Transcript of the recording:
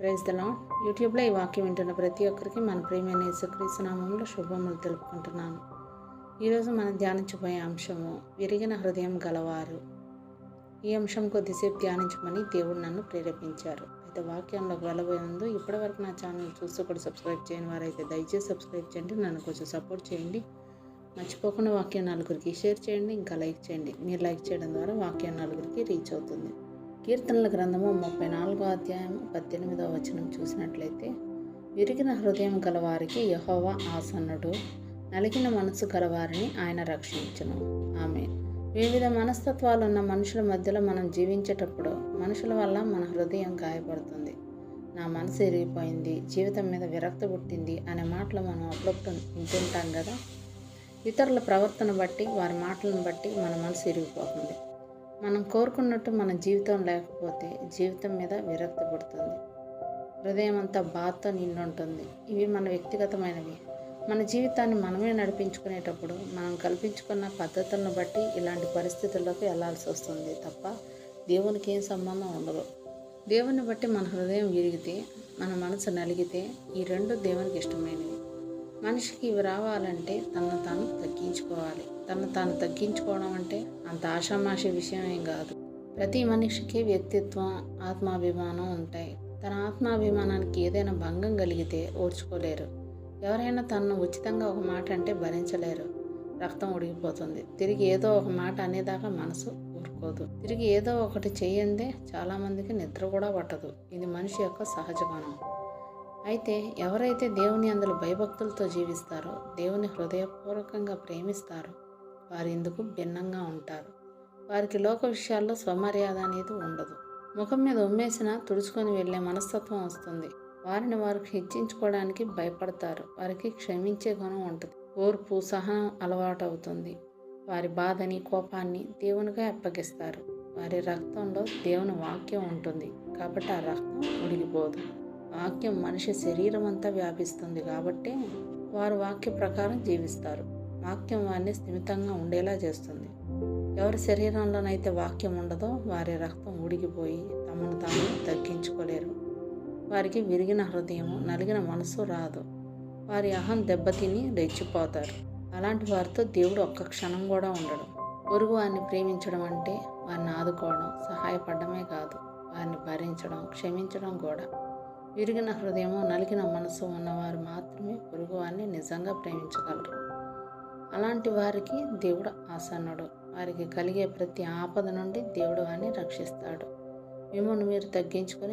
Praise the యూట్యూబ్లో ఈ వాక్యం వింటున్న ప్రతి ఒక్కరికి మన ప్రేమైన యేసుక్రీస్తునామంలో శుభములు తెలుపుకుంటున్నాను. ఈరోజు మనం ధ్యానించబోయే అంశము విరిగిన హృదయం గలవారు. ఈ అంశం కొద్దిసేపు ధ్యానించమని దేవుడు నన్ను ప్రేరేపించారు. అయితే వాక్యంలో వెళ్ళబోయే ముందు ఇప్పటివరకు నా ఛానల్ చూస్తూ కూడా సబ్స్క్రైబ్ చేయని వారైతే దయచేసి సబ్స్క్రైబ్ చేయండి నన్ను కొంచెం సపోర్ట్ చేయండి. మర్చిపోకుండా వాక్యం నలుగురికి షేర్ చేయండి ఇంకా లైక్ చేయండి. మీరు లైక్ చేయడం ద్వారా వాక్యం నలుగురికి రీచ్ అవుతుంది. కీర్తనల గ్రంథము ముప్పై నాలుగో అధ్యాయం పద్దెనిమిదో వచనం చూసినట్లయితే విరిగిన హృదయం గలవారికి యహోవా ఆసన్నుడు నలిగిన మనసు గలవారిని ఆయన రక్షించును. ఆమె వివిధ మనస్తత్వాలున్న మనుషుల మధ్యలో మనం జీవించేటప్పుడు మనుషుల వల్ల మన హృదయం గాయపడుతుంది. నా మనసు ఇరిగిపోయింది జీవితం మీద విరక్త పుట్టింది అనే మాటలు మనం అప్పుడప్పుడు వింటుంటాం కదా? ఇతరుల ప్రవర్తన బట్టి వారి మాటలను బట్టి మన మనసు ఇరిగిపోతుంది మనం కోరుకున్నట్టు మన జీవితం లేకపోతే జీవితం మీద విరక్తి పుడుతుంది. హృదయం అంతా బాధతో నిండుంటుంది. ఇవి మన వ్యక్తిగతమైనవి. మన జీవితాన్ని మనమే నడిపించుకునేటప్పుడు మనం కల్పించుకున్న పద్ధతులను బట్టి ఇలాంటి పరిస్థితుల్లోకి వెళ్ళాల్సి వస్తుంది తప్ప దేవునికి ఏం సంబంధం ఉండదు. దేవుని బట్టి మన హృదయం విరిగితే మన మనసు నలిగితే ఈ రెండు దేవునికి ఇష్టమైనవి. మనిషికి ఇవి రావాలంటే తనను తాను తగ్గించుకోవాలి. తను తాను తగ్గించుకోవడం అంటే అంత ఆషామాషి విషయం ఏం కాదు. ప్రతి మనిషికి వ్యక్తిత్వం ఆత్మాభిమానం ఉంటాయి. తన ఆత్మాభిమానానికి ఏదైనా భంగం కలిగితే ఓర్చుకోలేరు. ఎవరైనా తనను ఉచితంగా ఒక మాట అంటే భరించలేరు. రక్తం ఉడిగిపోతుంది. తిరిగి ఏదో ఒక మాట అనేదాకా మనసు ఊరుకోదు. తిరిగి ఏదో ఒకటి చేయందే చాలామందికి నిద్ర కూడా పట్టదు. ఇది మనిషి యొక్క సహజ గుణం. అయితే ఎవరైతే దేవుని అందులో భయభక్తులతో జీవిస్తారో దేవుని హృదయపూర్వకంగా ప్రేమిస్తారో వారు ఇందుకు భిన్నంగా ఉంటారు? వారికి లోక విషయాల్లో స్వమర్యాద అనేది ఉండదు. ముఖం మీద ఉమ్మేసిన తుడుచుకొని వెళ్ళే మనస్తత్వం వస్తుంది. వారిని వారు హెచ్చించుకోవడానికి భయపడతారు. వారికి క్షమించే గుణం ఉంటుంది. ఓర్పు సహనం అలవాటు అవుతుంది వారి బాధని కోపాన్ని దేవునిగా అప్పగిస్తారు. వారి రక్తంలో దేవుని వాక్యం ఉంటుంది. కాబట్టి ఆ రక్తం ఉడిగిపోదు వాక్యం మనిషి శరీరం అంతా వ్యాపిస్తుంది కాబట్టి వారు వాక్య ప్రకారం జీవిస్తారు. వాక్యం వారిని స్థిమితంగా ఉండేలా చేస్తుంది. ఎవరి శరీరంలోనైతే వాక్యం ఉండదో వారి రక్తం ఉడిగిపోయి తమను తాము తగ్గించుకోలేరు. వారికి విరిగిన హృదయము నలిగిన మనసు రాదు. వారి అహం దెబ్బతిని రెచ్చిపోతారు. అలాంటి వారితో దేవుడు ఒక్క క్షణం కూడా ఉండడు. పొరుగు వారిని ప్రేమించడం అంటే వారిని ఆదుకోవడం సహాయపడమే కాదు. వారిని భరించడం క్షమించడం కూడా. విరిగిన హృదయము నలిగిన మనసు ఉన్నవారు మాత్రమే పొరుగువారిని నిజంగా ప్రేమించగలరు. అలాంటి వారికి దేవుడు ఆసన్నుడు. వారికి కలిగే ప్రతి ఆపద నుండి దేవుడు వారిని రక్షిస్తాడు. మిమ్మల్ని మీరు తగ్గించుకొని